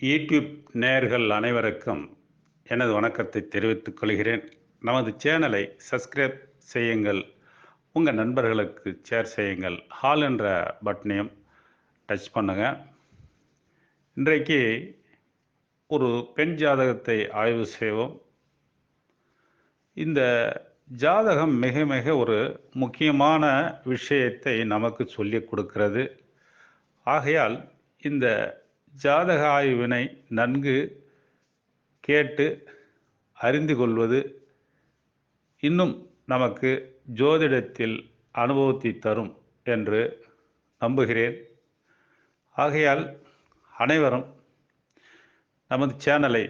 YouTube நேயர்கள் அனைவருக்கும் எனது வணக்கத்தை தெரிவித்துக் கொள்கிறேன். நமது சேனலை சப்ஸ்கிரைப் செய்யுங்கள். உங்கள் நண்பர்களுக்கு ஷேர் செய்யுங்கள். ஹால் என்ற பட்டனையும் டச் பண்ணுங்க. இன்றைக்கு ஒரு பெண் ஜாதகத்தை ஆய்வு செய்வோம். இந்த ஜாதகம் மிக மிக ஒரு முக்கியமான விஷயத்தை நமக்கு சொல்லிக் கொடுக்கிறது. ஆகையால் இந்த ஜாதக ஆய்வினை நன்கு கேட்டு அறிந்து கொள்வது இன்னும் நமக்கு ஜோதிடத்தில் அனுபவத்தை தரும் என்று நம்புகிறேன். ஆகையால் அனைவரும் நமது சேனலை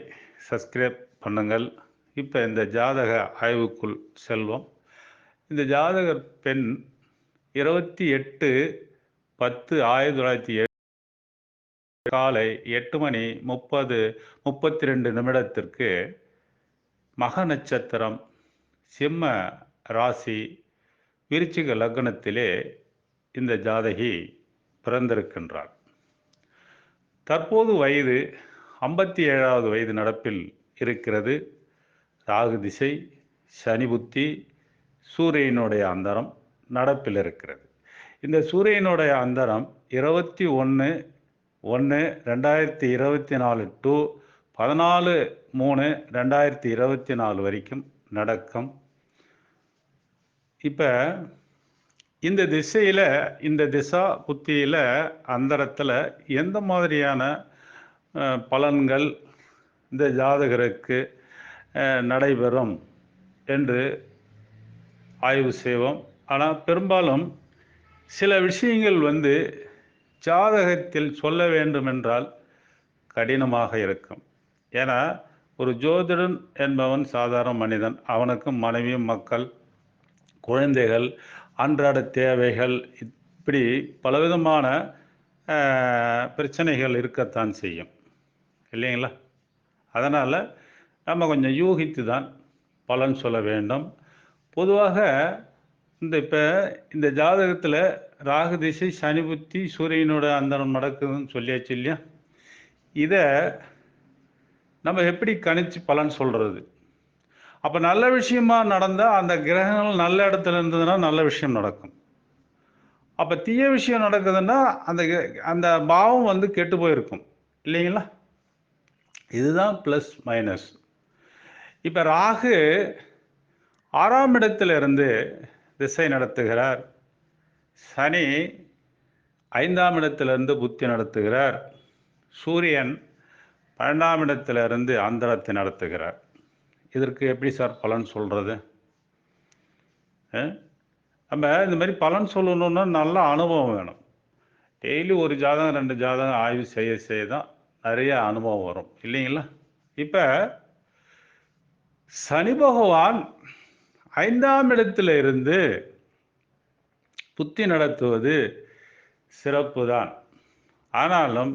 சப்ஸ்கிரைப் பண்ணுங்கள். இப்போ இந்த ஜாதக ஆய்வுக்குள் செல்வோம். இந்த ஜாதகர் பெண் இருபத்தி எட்டு பத்து ஆயிரத்தி தொள்ளாயிரத்தி காலை எட்டு மணி முப்பது முப்பத்தி ரெண்டு நிமிடத்திற்கு மக நட்சத்திரம் சிம்ம ராசி விருச்சிக லக்னத்திலே இந்த ஜாதகி பிறந்திருக்கின்றார் தற்போது வயது ஐம்பத்தி ஏழாவது வயது நடப்பில் இருக்கிறது. ராகு திசை சனி புத்தி சூரியனுடைய அந்தரம் நடப்பில் இருக்கிறது. இந்த சூரியனுடைய அந்தரம் இருபத்தி ஒன்று ஒன்று ரெண்டாயிரத்தி இருபத்தி நாலு டு பதினாலு மூணு ரெண்டாயிரத்தி இருபத்தி நாலு வரைக்கும் நடக்கும். இப்போ இந்த திசையில் இந்த திசா புத்தியில் அந்தரத்தில் எந்த மாதிரியான பலன்கள் இந்த ஜாதகருக்கு நடைபெறும் என்று ஆய்வு செய்வோம். ஆனால் பெரும்பாலும் சில விஷயங்கள் வந்து ஜாதகத்தில் சொல்ல வேண்டுமென்றால் கடினமாக இருக்கும். ஏன்னா ஒரு ஜோதிடன் என்பவன் சாதாரண மனிதன். அவனுக்கும் மனைவியும் மக்கள் குழந்தைகள் அன்றாட தேவைகள் இப்படி பலவிதமான பிரச்சனைகள் இருக்கத்தான் செய்யும். இல்லைங்களா? அதனால் நம்ம கொஞ்சம் யூகித்து தான் பலன் சொல்ல வேண்டும். பொதுவாக இந்த இப்போ இந்த ஜாதகத்தில் ராகு திசை சனி புத்தி சூரியனோட அந்தரம் நடக்குதுன்னு சொல்லியாச்சு இல்லையா? இதை நம்ம எப்படி கணிச்சு பலன் சொல்கிறது அப்போ நல்ல விஷயமா நடந்தால் அந்த கிரகங்கள் நல்ல இடத்துல இருந்ததுன்னா நல்ல விஷயம் நடக்கும். அப்போ தீய விஷயம் நடக்குதுன்னா அந்த அந்த பாவம் வந்து கெட்டு போயிருக்கும். இல்லைங்களா? இதுதான் ப்ளஸ் மைனஸ் இப்போ ராகு ஆறாம் இடத்துல இருந்து திசை நடத்துகிறார். சனி ஐந்தாம் இடத்திலிருந்து புத்தி நடத்துகிறார். சூரியன் பன்னெண்டாம் இடத்திலிருந்து அந்தரத்தை நடத்துகிறார். இதற்கு எப்படி சார் பலன் சொல்கிறது நம்ம இந்த மாதிரி பலன் சொல்லணுன்னா நல்ல அனுபவம் வேணும். டெய்லி ஒரு ஜாதகம் ரெண்டு ஜாதகம் ஆய்வு செய்ய செய்ய தான் நிறைய அனுபவம் வரும். இல்லைங்களா? இப்போ சனி பகவான் ஐந்தாம் இடத்துல இருந்து புத்தி நடத்துவது சிறப்பு தான் ஆனாலும்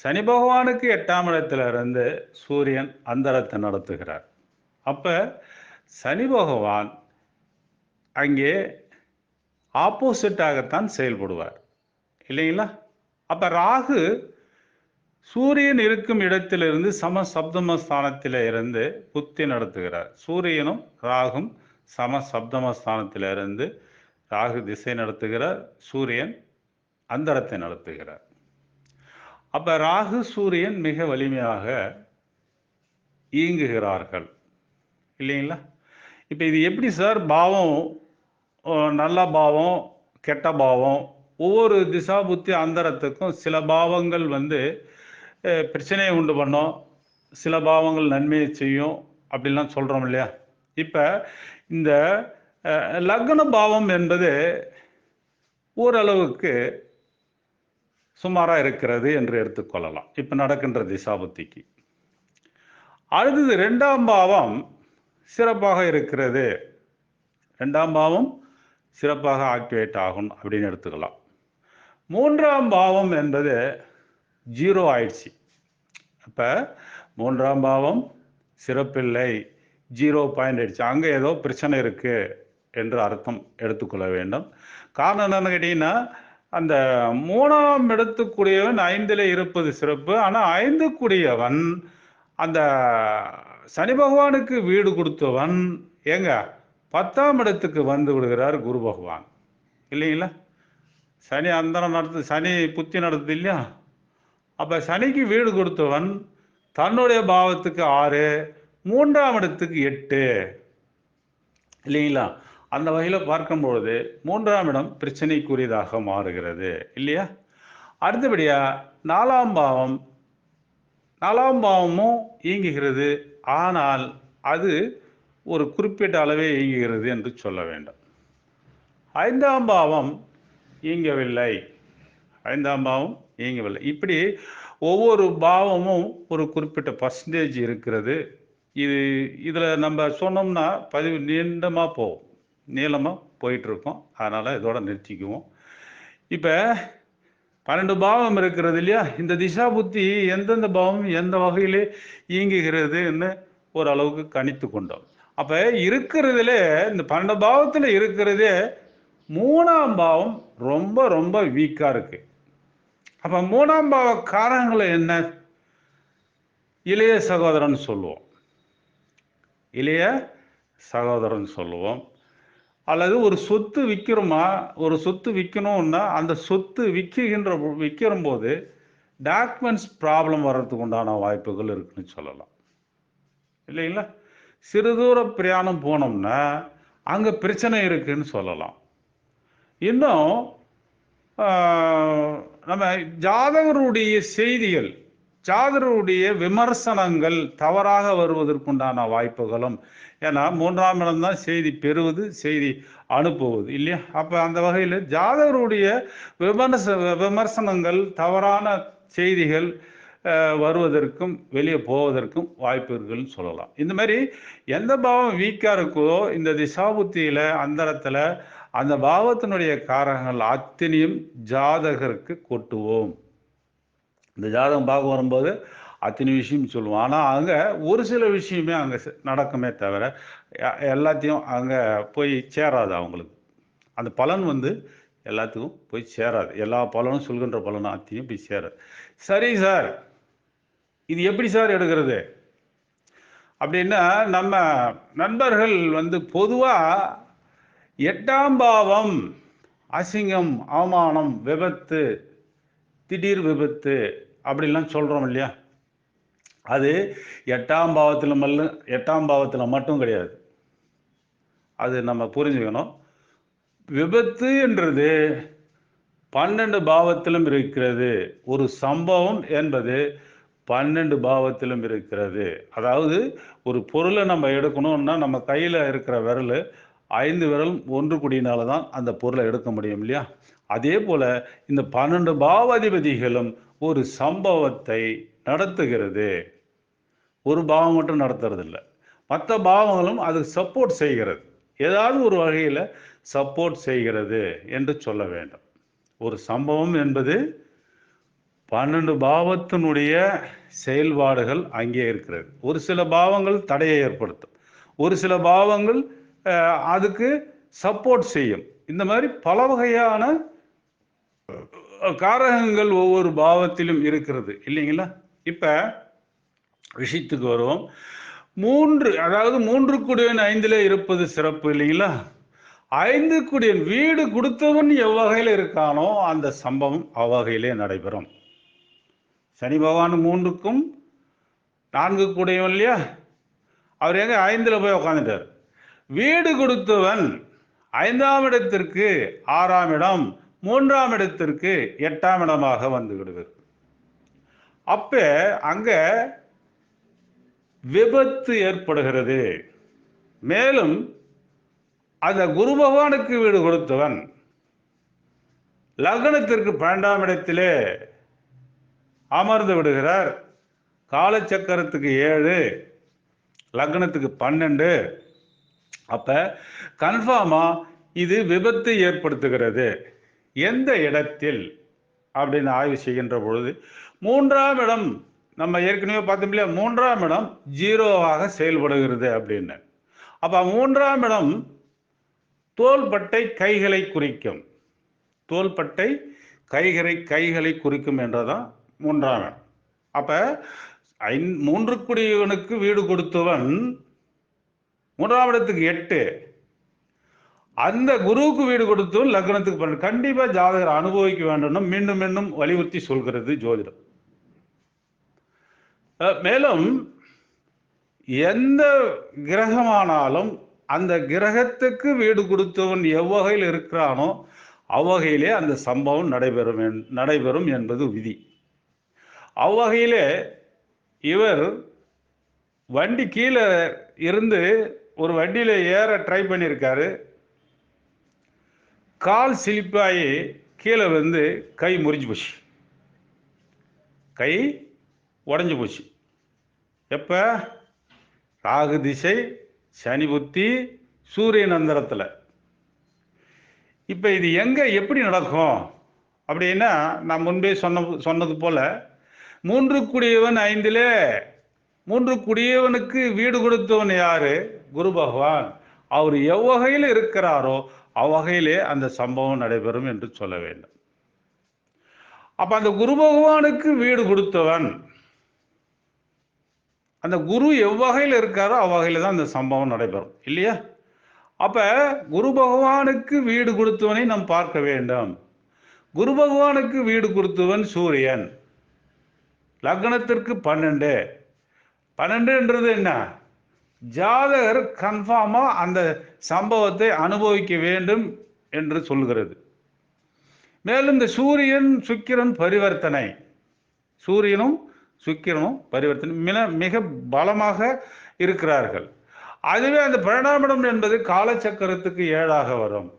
சனி பகவானுக்கு எட்டாம் இடத்துல இருந்து சூரியன் அந்தரத்தை நடத்துகிறார். அப்போ சனி பகவான் அங்கே ஆப்போசிட்டாகத்தான் செயல்படுவார். இல்லைங்களா? அப்போ ராகு சூரியன் இருக்கும் இடத்திலிருந்து சம சப்தமஸ்தானத்தில் இருந்து புத்தி நடத்துகிறார். சூரியனும் ராகும் சம சப்தமஸ்தானத்தில் இருந்து ராகு திசை நடத்துகிறார் சூரியன் அந்தரத்தை நடத்துகிறார். அப்போ ராகு சூரியன் மிக வலிமையாக இயங்குகிறார்கள். இல்லைங்களா? இப்போ இது எப்படி சார்? பாவம் நல்ல பாவம் கெட்ட பாவம் ஒவ்வொரு திசா புத்தி அந்தரத்துக்கும் சில பாவங்கள் வந்து பிரச்சனையை உண்டு பண்ணும். சில பாவங்கள் நன்மையை செய்யும். அப்படிலாம் சொல்கிறோம் இல்லையா? இப்போ இந்த லக்ன பாவம் என்பது ஓரளவுக்கு சுமாராக இருக்கிறது என்று எடுத்துக்கொள்ளலாம் இப்போ நடக்கின்ற திசாபுத்திக்கு. அடுத்தது ரெண்டாம் பாவம் சிறப்பாக இருக்கிறது. ரெண்டாம் பாவம் சிறப்பாக ஆக்டிவேட் ஆகும் அப்படின்னு எடுத்துக்கலாம். மூன்றாம் பாவம் என்பது ஜீரோ ஆயிடுச்சு. அப்போ மூன்றாம் பாவம் சிறப்பில்லை. ஜீரோ பாயிண்ட் ஆயிடுச்சு. அங்கே ஏதோ பிரச்சனை இருக்குது என்று அர்த்தம் எடுத்துக்கொள்ள வேண்டும். காரணம் என்னன்னு கேட்டீங்கன்னா அந்த மூணாம் இடத்துக்குரியவன் ஐந்தில் இருப்பது சிறப்பு. ஆனால் ஐந்துக்குரியவன் அந்த சனி பகவானுக்கு வீடு கொடுத்தவன் ஏங்க பத்தாம் இடத்துக்கு வந்து விடுகிறார் குரு பகவான். இல்லைங்களா? சனி அந்தரம் நடத்து சனி புத்தி நடத்துது இல்லையா? அப்போ சனிக்கு வீடு கொடுத்தவன் தன்னுடைய பாவத்துக்கு ஆறு மூன்றாம் இடத்துக்கு எட்டு. இல்லைங்களா? அந்த வகையில் பார்க்கும்பொழுது மூன்றாம் இடம் பிரச்சனைக்குரியதாக மாறுகிறது இல்லையா? அடுத்தபடியாக நாலாம் பாவம் நாலாம் பாவமும் இயங்குகிறது. ஆனால் அது ஒரு குறிப்பிட்ட அளவே இயங்குகிறது என்று சொல்ல வேண்டும். ஐந்தாம் பாவம் இயங்கவில்லை. ஐந்தாம் பாவம் இயங்கவில்லை. இப்படி ஒவ்வொரு பாவமும் ஒரு குறிப்பிட்ட பர்சன்டேஜ் இருக்கிறது. இது இதில் நம்ம சொன்னோம்னா பதிவு நீண்டமாக போகும். நீளமாக போயிட்டுருக்கோம். அதனால் இதோட நிறுத்திக்குவோம். இப்போ பன்னெண்டு பாவம் இருக்கிறது இல்லையா? இந்த திசா புத்தி எந்தெந்த பாவம் எந்த வகையிலே இயங்குகிறதுன்னு ஓரளவுக்கு கணித்து கொண்டோம். அப்போ இருக்கிறதுல இந்த பன்னெண்டு பாவத்தில் இருக்கிறதே மூணாம் பாவம் ரொம்ப ரொம்ப வீக்காக இருக்கு. அப்போ மூணாம் பாவ காரங்களை என்ன? இளைய சகோதரன் சொல்லுவோம். இளைய சகோதரன் சொல்லுவோம். அல்லது ஒரு சொத்து விற்கிறோமா ஒரு சொத்து விற்கணும்னா அந்த சொத்து விற்கின்ற விற்கிற போது டாக்குமெண்ட்ஸ் ப்ராப்ளம் வர்றதுக்கு உண்டான வாய்ப்புகள் இருக்குன்னு சொல்லலாம். இல்லைங்களா? சிறு தூர பிரயாணம் போனோம்னா அங்கே பிரச்சனை இருக்குன்னு சொல்லலாம். இன்னும் நம்ம ஜாதகருடைய செய்திகள் ஜாதகருடைய விமர்சனங்கள் தவறாக வருவதற்குண்டான வாய்ப்புகளும். ஏன்னா மூன்றாம் இடம் தான் செய்தி பெறுவது செய்தி அனுப்புவது இல்லையா? அப்போ அந்த வகையில் ஜாதகருடைய விமர்ச விமர்சனங்கள் தவறான செய்திகள் வருவதற்கும் வெளியே போவதற்கும் வாய்ப்பு இருக்குன்னு சொல்லலாம். இந்த மாதிரி எந்த பாவம் வீக்காக இருக்கோ இந்த திசாபுத்தியில் அந்தரத்தில் அந்த பாவத்தினுடைய காரகங்கள் அத்தனையும் ஜாதகருக்கு கொட்டுவோம். இந்த ஜாதகம் பார்க்க வரும்போது அத்தனை விஷயம் சொல்லுவோம். ஆனால் அங்கே ஒரு சில விஷயமே அங்கே நடக்குமே தவிர எல்லாத்தையும் அங்கே போய் சேராது அவங்களுக்கு. அந்த பலன் வந்து எல்லாத்துக்கும் போய் சேராது. எல்லா பலனும் சொல்கின்ற பலனும் அத்தனையும் போய் சேராது. சரி சார். இது எப்படி சார் எடுக்கிறது? அப்படின்னா நம்ம நண்பர்கள் வந்து பொதுவாக எட்டாம் பாவம் அசிங்கம் அவமானம் விபத்து திடீர் விபத்து அப்படிலாம் சொல்கிறோம் இல்லையா? அது எட்டாம் பாவத்தில் மல்ல எட்டாம் பாவத்தில் மட்டும் கிடையாது. அது நம்ம புரிஞ்சுக்கணும். விபத்து என்றது பன்னெண்டு பாவத்திலும் இருக்கிறது. ஒரு சம்பவம் என்பது பன்னெண்டு பாவத்திலும் இருக்கிறது. அதாவது ஒரு பொருளை நம்ம எடுக்கணும்னா நம்ம கையில் இருக்கிற விரல் ஐந்து விரல் ஒன்று கூடினால தான் அந்த பொருளை எடுக்க முடியும் இல்லையா? அதே போல் இந்த பன்னெண்டு பாவாதிபதிகளும் ஒரு சம்பவத்தை நடத்துகிறது. ஒரு பாவம் மட்டும் நடத்துறதில்ல. இல்லை மற்ற பாவங்களும் அதுக்கு சப்போர்ட் செய்கிறது. ஏதாவது ஒரு வகையில் சப்போர்ட் செய்கிறது என்று சொல்ல வேண்டும். ஒரு சம்பவம் என்பது பன்னெண்டு பாவத்தினுடைய செயல்பாடுகள் அங்கே இருக்கிறது. ஒரு சில பாவங்கள் தடையை ஏற்படுத்தும். ஒரு சில பாவங்கள் அதுக்கு சப்போர்ட் செய்யும். இந்த மாதிரி பல வகையான காரகங்கள் ஒவ்வொரு பாவத்திலும் இருக்கிறது இல்லைங்களா? இப்ப விஷயத்துக்கு வருவோம். மூன்று அதாவது மூன்று குடியன் ஐந்தில் இருப்பது சிறப்பு இல்லைங்களா? ஐந்து குடியன் வீடு கொடுத்தவன் எவ்வகையில் இருக்கானோ அந்த சம்பவம் அவ்வகையிலே நடைபெறும். சனி பகவான் மூன்றுக்கும் நான்கு கூடையும் இல்லையா? அவர் எங்க? ஐந்துல போய் உட்காந்துட்டார் வீடு கொடுத்தவன் ஐந்தாம் இடத்திற்கு ஆறாம் இடம் மூன்றாம் இடத்திற்கு எட்டாம் இடமாக வந்து விடுவது அப்ப அங்க விபத்து ஏற்படுகிறது. மேலும் அந்த குரு பகவானுக்கு வீடு கொடுத்தவன் லக்னத்திற்கு பன்னெண்டாம் இடத்திலே அமர்ந்து விடுகிறார். காலச்சக்கரத்துக்கு ஏழு லக்னத்துக்கு பன்னெண்டு. அப்ப கன்ஃபார்மா இது விபத்து ஏற்படுத்துகிறது. எந்த இடத்தில் அப்படின்னு ஆய்வு செய்கின்ற பொழுது மூன்றாம் இடம் நம்ம ஏற்கனவே பார்த்தோம் இல்லையா மூன்றாம் இடம் ஜீரோவாக செயல்படுகிறது அப்படின்னு. அப்போ மூன்றாம் இடம் தோள்பட்டை கைகளை குறிக்கும். தோள்பட்டை கைகளை கைகளை குறிக்கும் என்றதான் மூன்றாம் இடம். அப்போ ஐந் மூன்று குடியவனுக்கு வீடு கொடுத்தவன் மூன்றாம் இடத்துக்கு எட்டு அந்த குருவுக்கு வீடு கொடுத்தும் லக்னத்துக்கு பண்ண கண்டிப்பா ஜாதகர் அனுபவிக்க வேண்டும்னு மீண்டும் மீண்டும் வலியுறுத்தி சொல்கிறது ஜோதிடம். மேலும் எந்த கிரகமானாலும் அந்த கிரகத்துக்கு வீடு கொடுத்தவன் எவ்வகையில் இருக்கிறானோ அவ்வகையிலே அந்த சம்பவம் நடைபெறும் என்- நடைபெறும் என்பது விதி. அவ்வகையிலே இவர் வண்டி கீழே இருந்து ஒரு வண்டியில ஏற ட்ரை பண்ணியிருக்காரு. கால் சிலிப்பாகி கீழே வந்து கை முறிஞ்சு போச்சு. கை உடஞ்சி போச்சு. எப்போ? ராகு திசை சனி புத்தி சூரியன் அந்தரத்தில். இப்போ இது எங்கே எப்படி நடக்கும்? அப்படின்னா நான் முன்பே சொன்ன சொன்னது போல் மூன்று குடியவன் ஐந்திலே மூன்று குடியவனுக்கு வீடு கொடுத்தவன் யாரு? குரு பகவான். அவர் எவ்வகையில் இருக்கிறாரோ அவ்வகையிலே அந்த சம்பவம் நடைபெறும் என்று சொல்ல வேண்டும். அப்ப அந்த குரு பகவானுக்கு வீடு கொடுத்தவன் அந்த குரு எவ்வகையில் இருக்காரோ அவ்வகையில் தான் அந்த சம்பவம் நடைபெறும் இல்லையா? அப்ப குரு பகவானுக்கு வீடு கொடுத்தவனை நாம் பார்க்க வேண்டும். குரு பகவானுக்கு வீடு கொடுத்தவன் சூரியன். லக்னத்திற்கு பன்னெண்டு. பன்னெண்டுன்றது என்ன? ஜாதகர் கன்ஃபார்மா அந்த சம்பவத்தை அனுபவிக்க வேண்டும் என்று சொல்கிறது. மேலும் இந்த சூரியன் சுக்கிரன் பரிவர்த்தனை. சூரியனும் சுக்கிரனும் பரிவர்த்தனை மிக மிக பலமாக இருக்கிறார்கள். அதுவே அந்த பரிணாமிடம் என்பது காலச்சக்கரத்துக்கு ஏழாக வரும்.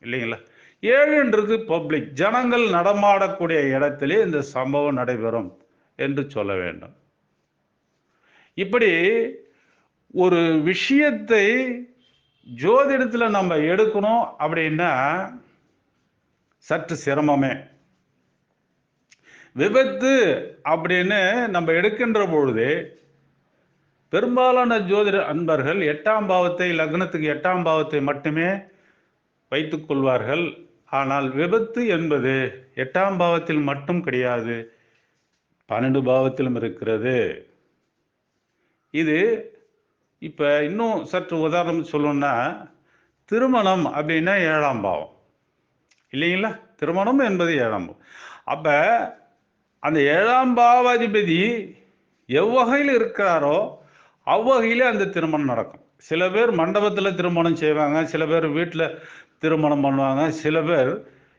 இல்லைங்களா? ஏழுன்றது பப்ளிக் ஜனங்கள் நடமாடக்கூடிய இடத்திலே இந்த சம்பவம் நடைபெறும் என்று சொல்ல வேண்டும். இப்படி ஒரு விஷயத்தை ஜோதிடத்தில் நம்ம எடுக்கணும் அப்படின்னா சற்று சிரமமே. விபத்து அப்படின்னு நம்ம எடுக்கின்ற பொழுது பெரும்பாலான ஜோதிட அன்பர்கள் எட்டாம் பாவத்தை லக்னத்துக்கு எட்டாம் பாவத்தை மட்டுமே வைத்துக் கொள்வார்கள். ஆனால் விபத்து என்பது எட்டாம் பாவத்தில் மட்டும் கிடையாது பன்னெண்டு பாவத்திலும் இருக்கிறது. இது இப்போ இன்னும் சற்று உதாரணம் சொல்லணும்னா திருமணம் அப்படின்னா ஏழாம் பாவம். இல்லைங்களா? திருமணம் என்பது ஏழாம் பாவம். அப்போ அந்த ஏழாம் பாவாதிபதி எவ்வகையில் இருக்கிறாரோ அவ்வகையிலே அந்த திருமணம் நடக்கும். சில பேர் மண்டபத்தில் திருமணம் செய்வாங்க சில பேர் வீட்டில் திருமணம் பண்ணுவாங்க சில பேர்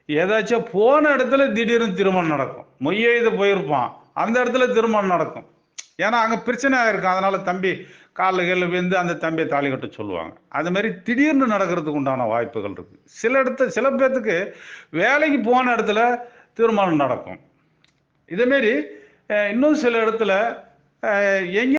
ஏதாச்சும் போன இடத்துல திடீர்னு திருமணம் நடக்கும். மொய்யெழுத போயிருப்பான். அந்த இடத்துல திருமணம் நடக்கும். ஏன்னா அங்கே பிரச்சனை இருக்கும் அதனால தம்பி காலில் கீழே விழுந்து அந்த தம்பியை தாலி கட்ட சொல்லுவாங்க. அது மாதிரி திடீர்னு நடக்கிறதுக்கு உண்டான வாய்ப்புகள் இருக்குது சில இடத்துல சில பேர்த்துக்கு வேலைக்கு போன இடத்துல திருமணம் நடக்கும். இதேமாரி இன்னும் சில இடத்துல எங்கே எங்க